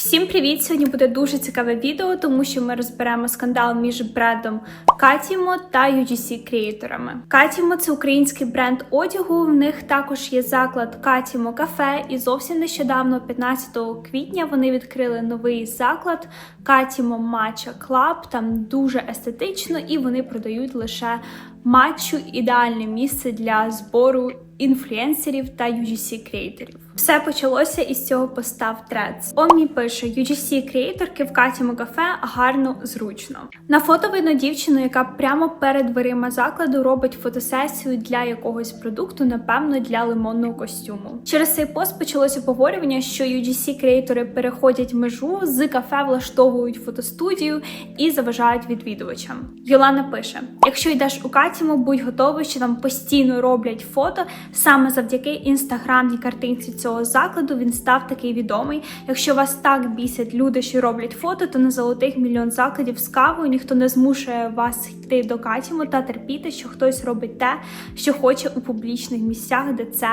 Всім привіт! Сьогодні буде дуже цікаве відео, тому що ми розберемо скандал між брендом Катімо та UGC креаторами. Катімо це український бренд одягу. В них також є заклад Катімо Кафе, і зовсім нещодавно, 15 квітня, вони відкрили новий заклад Катімо Матча Клаб. Там дуже естетично, і вони продають лише матчу ідеальне місце для збору інфлюенсерів та UGC креаторів. Все почалося із цього поста в Threads. Омі пише UGC креаторки в Катіму кафе гарно, зручно. На фото видно дівчину, яка прямо перед дверима закладу робить фотосесію для якогось продукту, напевно, для лимонного костюму. Через цей пост почалося обговорювання, що UGC креатори переходять межу з кафе, влаштовують фотостудію і заважають відвідувачам. Йолана пише: якщо йдеш у Катіму, будь готовий, що там постійно роблять фото. Саме завдяки інстаграмній картинці цього закладу він став такий відомий. Якщо вас так бісять люди, що роблять фото, то на золотих мільйон закладів з кавою ніхто не змушує вас йти до Катіму та терпіти, що хтось робить те, що хоче у публічних місцях, де це.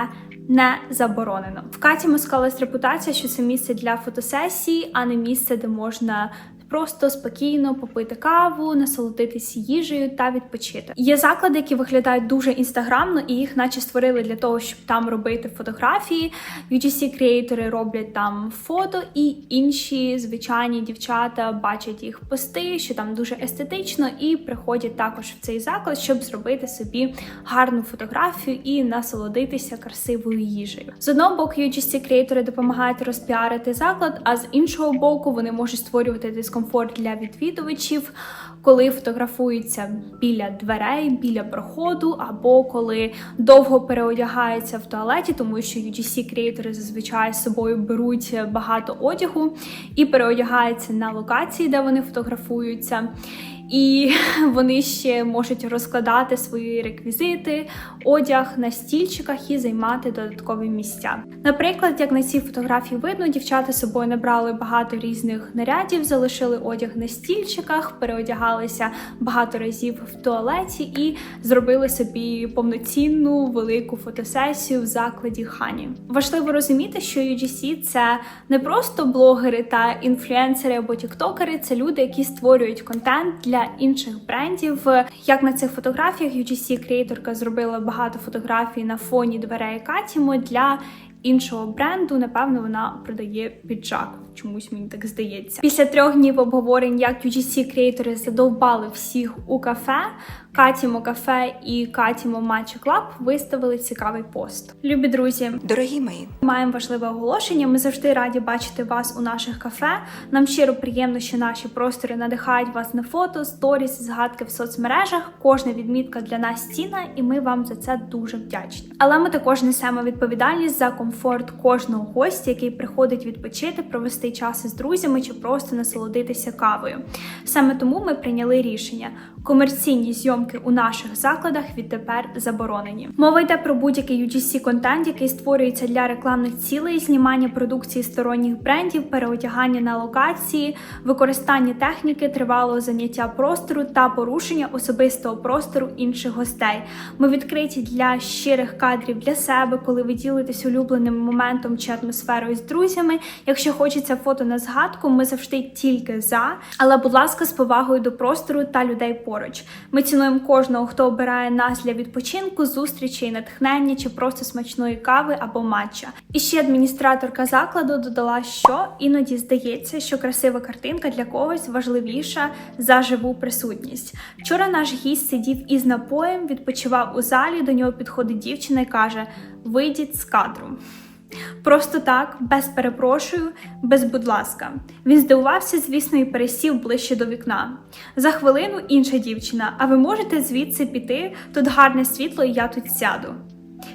Не заборонено в Катіму склалась репутація, що це місце для фотосесії, а не місце, де можна просто спокійно попити каву, насолодитися їжею та відпочити. Є заклади, які виглядають дуже інстаграмно, і їх, наче створили для того, щоб там робити фотографії. UGC креатори роблять там фото, і інші звичайні дівчата бачать їх пости, що там дуже естетично, і приходять також в цей заклад, щоб зробити собі гарну фотографію і насолодитися красивою їжею. З одного боку, UGC креатори допомагають розпіарити заклад, а з іншого боку, вони можуть створювати дискомфорт для відвідувачів, коли фотографуються біля дверей, біля проходу, або коли довго переодягаються в туалеті, тому що UGC креатори зазвичай з собою беруть багато одягу і переодягаються на локації, де вони фотографуються. І вони ще можуть розкладати свої реквізити, одяг на стільчиках і займати додаткові місця. Наприклад, як на цій фотографії видно, дівчата з собою набрали багато різних нарядів, залишили одяг на стільчиках, переодягалися багато разів в туалеті і зробили собі повноцінну велику фотосесію в закладі Хані. Важливо розуміти, що UGC – це не просто блогери та інфлюенсери або тіктокери, це люди, які створюють контент для інших брендів. Як на цих фотографіях, UGC креаторка зробила багато фотографій на фоні дверей Катімо для іншого бренду. Напевно, вона продає піджак. Чомусь мені так здається. Після трьох днів обговорень, як UGC креатори задовбали всіх у кафе. Катімо кафе і Катімо Матча Клаб виставили цікавий пост. Любі друзі, Дорогі мої, Маємо важливе оголошення. Ми завжди раді бачити вас у наших кафе. Нам щиро приємно, що наші простори надихають вас на фото, сторіс, згадки в соцмережах. Кожна відмітка для нас цінна, і ми вам за це дуже вдячні. Але ми також несемо відповідальність за комфорт кожного гостя, який приходить відпочити, провести час із друзями чи просто насолодитися кавою. Саме тому ми прийняли рішення. Комерційні зйомки у наших закладах відтепер заборонені. Мова йде про будь-який UGC контент, який створюється для рекламних цілей, знімання продукції сторонніх брендів, переодягання на локації, використання техніки, тривалого заняття простору та порушення особистого простору інших гостей. Ми відкриті для щирих кадрів для себе, коли ви ділитесь улюбленим моментом чи атмосферою з друзями. Якщо хочеться фото на згадку, ми завжди тільки за. Але, будь ласка, з повагою до простору та людей поруч. Ми цінуємо кожного, хто обирає нас для відпочинку, зустрічей, натхнення чи просто смачної кави або матча. І ще адміністраторка закладу додала, що іноді здається, що красива картинка для когось важливіша за живу присутність. Вчора наш гість сидів із напоєм, відпочивав у залі. До нього підходить дівчина і каже: Вийдіть з кадру. Просто так, без перепрошую, без будь ласка. Він здивувався, звісно, і пересів ближче до вікна. За хвилину інша дівчина. А ви можете звідси піти? Тут гарне світло, і я тут сяду.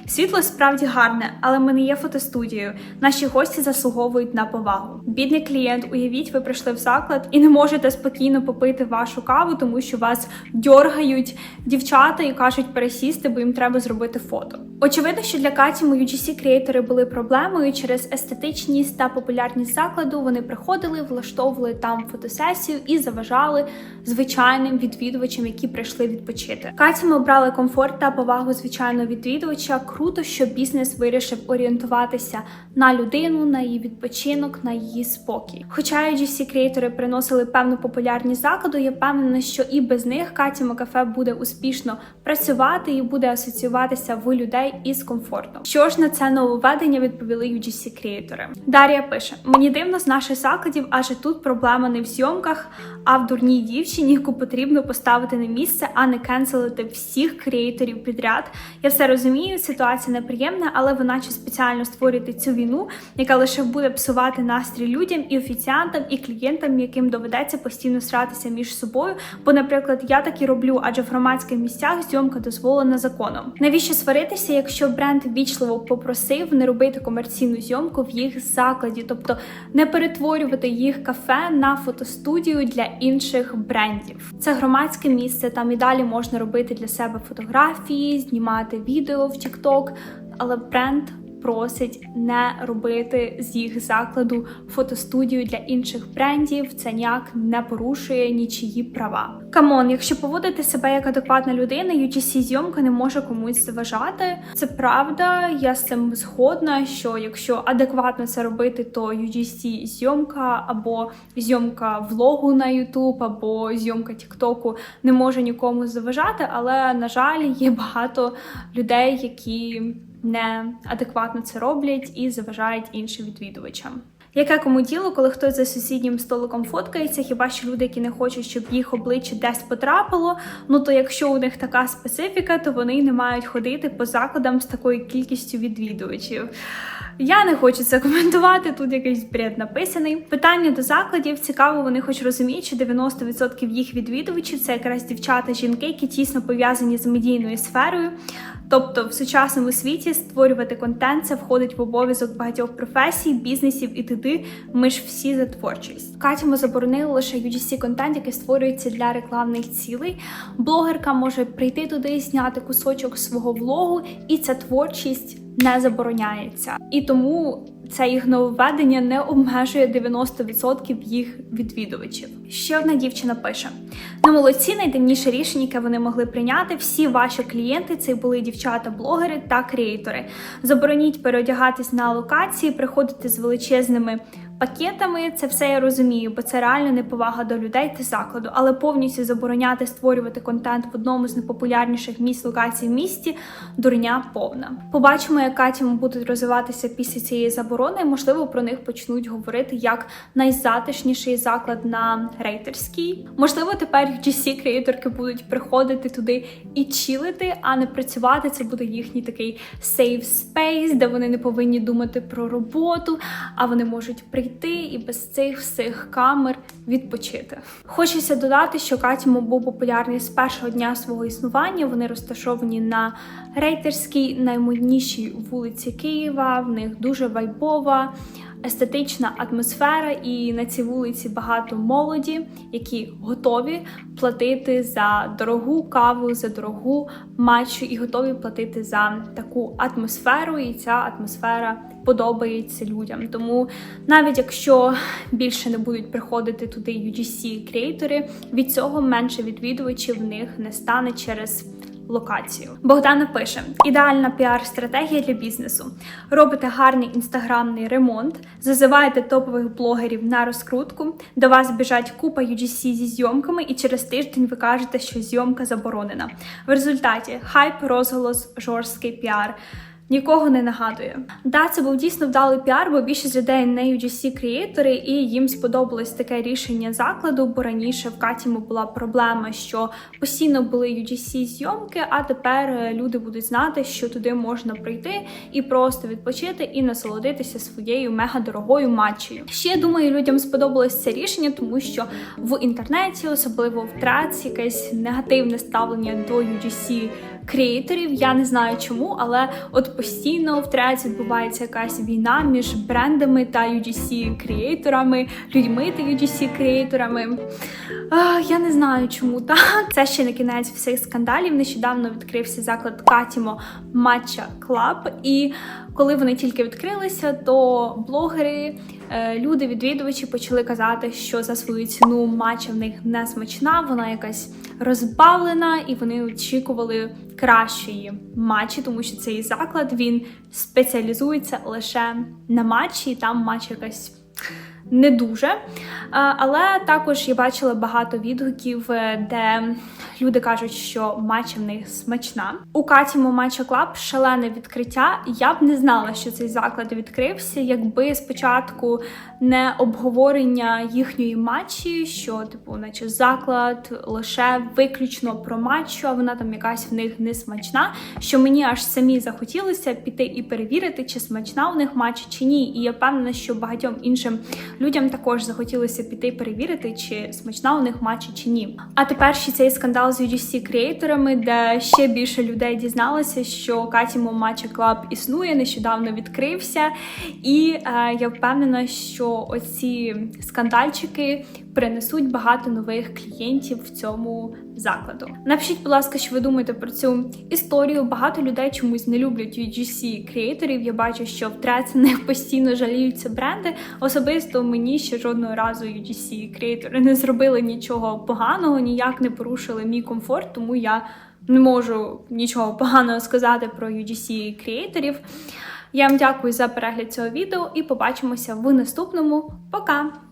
Світло справді гарне, але ми не є фотостудією. Наші гості заслуговують на повагу. Бідний клієнт, уявіть, ви прийшли в заклад і не можете спокійно попити вашу каву, тому що вас дьоргають дівчата і кажуть пересісти, бо їм треба зробити фото. Очевидно, що для Каті мої UGC креатори були проблемою через естетичність та популярність закладу. Вони приходили, влаштовували там фотосесію і заважали звичайним відвідувачам, які прийшли відпочити. Каті ми обрали комфорт та повагу звичайного відвідувача круто, що бізнес вирішив орієнтуватися на людину, на її відпочинок, на її спокій. Хоча UGC креатори приносили певну популярність закладу, я впевнена, що і без них Катімо кафе буде успішно працювати і буде асоціюватися в людей із комфортом. Що ж на це нововведення відповіли UGC креатори? Дар'я пише: мені дивно з наших закладів, адже тут проблема не в зйомках, а в дурній дівчині, яку потрібно поставити на місце, а не кенселити всіх креаторів підряд. Я все розумію, ситуація неприємна, але ви наче спеціально створюєте цю війну, яка лише буде псувати настрій людям і офіціантам, і клієнтам, яким доведеться постійно сратися між собою. Бо, наприклад, я так і роблю, адже в громадських місцях зйомка дозволена законом. Навіщо сваритися, якщо бренд вічливо попросив не робити комерційну зйомку в їх закладі, тобто не перетворювати їх кафе на фотостудію для інших брендів. Це громадське місце, там і далі можна робити для себе фотографії, знімати відео в TikTok, але бренд просить не робити з їх закладу фотостудію для інших брендів. Це ніяк не порушує нічиї права. Камон, якщо поводити себе як адекватна людина, UGC зйомка не може комусь заважати. Це правда, я з цим згодна. Що якщо адекватно це робити, то UGC зйомка або зйомка влогу на YouTube, або зйомка Тіктоку не може нікому заважати. Але на жаль, є багато людей, які не адекватно це роблять і заважають іншим відвідувачам. Яке кому діло, коли хтось за сусіднім столиком фоткається, хіба що люди, які не хочуть, щоб їх обличчя десь потрапило. Ну то якщо у них така специфіка, то вони не мають ходити по закладам з такою кількістю відвідувачів. Я не хочу це коментувати. Тут якийсь бред написаний. Питання до закладів цікаво, вони хоч розуміють, що 90% їх відвідувачів це якраз дівчата, жінки, які тісно пов'язані з медійною сферою. Тобто в сучасному світі створювати контент це входить в обов'язок багатьох професій, бізнесів і т.д. Ми ж всі за творчість. Катімо заборонили лише UGC контент, який створюється для рекламних цілей. Блогерка може прийти туди, зняти кусочок свого влогу, і ця творчість не забороняється. І тому це їх нововведення не обмежує 90% їх відвідувачів. Ще одна дівчина пише: на молодці, найдивніше рішення, яке вони могли прийняти. Всі ваші клієнти це були дівчата-блогери та креатори. Забороніть переодягатись на локації, приходити з величезними. Пакетами це все я розумію, бо це реально неповага до людей та закладу, але повністю забороняти створювати контент в одному з найпопулярніших місць локацій в місті дурня повна. Побачимо, як Катімо будуть розвиватися після цієї заборони. Можливо, про них почнуть говорити як найзатишніший заклад на рейтерській. Можливо, тепер GC креаторки будуть приходити туди і чилити, а не працювати. Це буде їхній такий safe space, де вони не повинні думати про роботу, а вони можуть прийти і без цих всіх камер відпочити. Хочеться додати, що Катіму був популярний з першого дня свого існування. Вони розташовані на рейтерській наймоднішій вулиці Києва. В них дуже вайбова. Естетична атмосфера, і на цій вулиці багато молоді, які готові платити за дорогу каву, за дорогу матчу і готові платити за таку атмосферу. І ця атмосфера подобається людям. Тому навіть якщо більше не будуть приходити туди UGC креатори, від цього менше відвідувачів в них не стане через. Локацію Богдана пише: ідеальна піар-стратегія для бізнесу. Робите гарний інстаграмний ремонт, зазиваєте топових блогерів на розкрутку. До вас біжать купа UGC зі зйомками, і через тиждень ви кажете, що зйомка заборонена. В результаті хайп, розголос, жорсткий піар. Нікого не нагадує. Да, це був дійсно вдалий піар, бо більшість людей не UGC креатори, і їм сподобалось таке рішення закладу, бо раніше в Катіму була проблема, що постійно були UGC зйомки, а тепер е, люди будуть знати, що туди можна прийти і просто відпочити і насолодитися своєю мега дорогою матчею. Ще думаю, людям сподобалось це рішення, тому що в інтернеті, особливо в траці, якесь негативне ставлення до UGC креаторів. Я не знаю чому, але от постійно в треці відбувається якась війна між брендами та UGC креаторами, людьми та UGC креаторами. Я не знаю, чому так. Це ще не кінець всіх скандалів. Нещодавно відкрився заклад Катімо Матча Клаб. І коли вони тільки відкрилися, то блогери е, люди, відвідувачі почали казати, що за свою ціну матча в них не смачна, вона якась розбавлена, і вони очікували кращої матчі, тому що цей заклад він спеціалізується лише на матчі, і там матч якась не дуже. Е, Але також я бачила багато відгуків, е, де люди кажуть, що матча в них смачна. У Катіму Матча Клаб шалене відкриття. Я б не знала, що цей заклад відкрився, якби спочатку не обговорення їхньої матчі, що типу, наче заклад лише виключно про матчу, а вона там якась в них не смачна. Що мені аж самі захотілося піти і перевірити, чи смачна у них матча, чи ні. І я впевнена, що багатьом іншим людям також захотілося піти перевірити, чи смачна у них матча, чи ні. А тепер ще цей скандал з UGC креаторами, де ще більше людей дізналося, що Катімо Матча Клаб існує, нещодавно відкрився. І е, я впевнена, що оці скандальчики принесуть багато нових клієнтів в цьому закладу. Напишіть, будь ласка, що ви думаєте про цю історію. Багато людей чомусь не люблять UGC креаторів. Я бачу, що в на них постійно жаліються бренди. Особисто мені ще жодного разу UGC креатори не зробили нічого поганого, ніяк не порушили мій комфорт, тому я не можу нічого поганого сказати про UGC креаторів. Я вам дякую за перегляд цього відео і побачимося в наступному. Пока!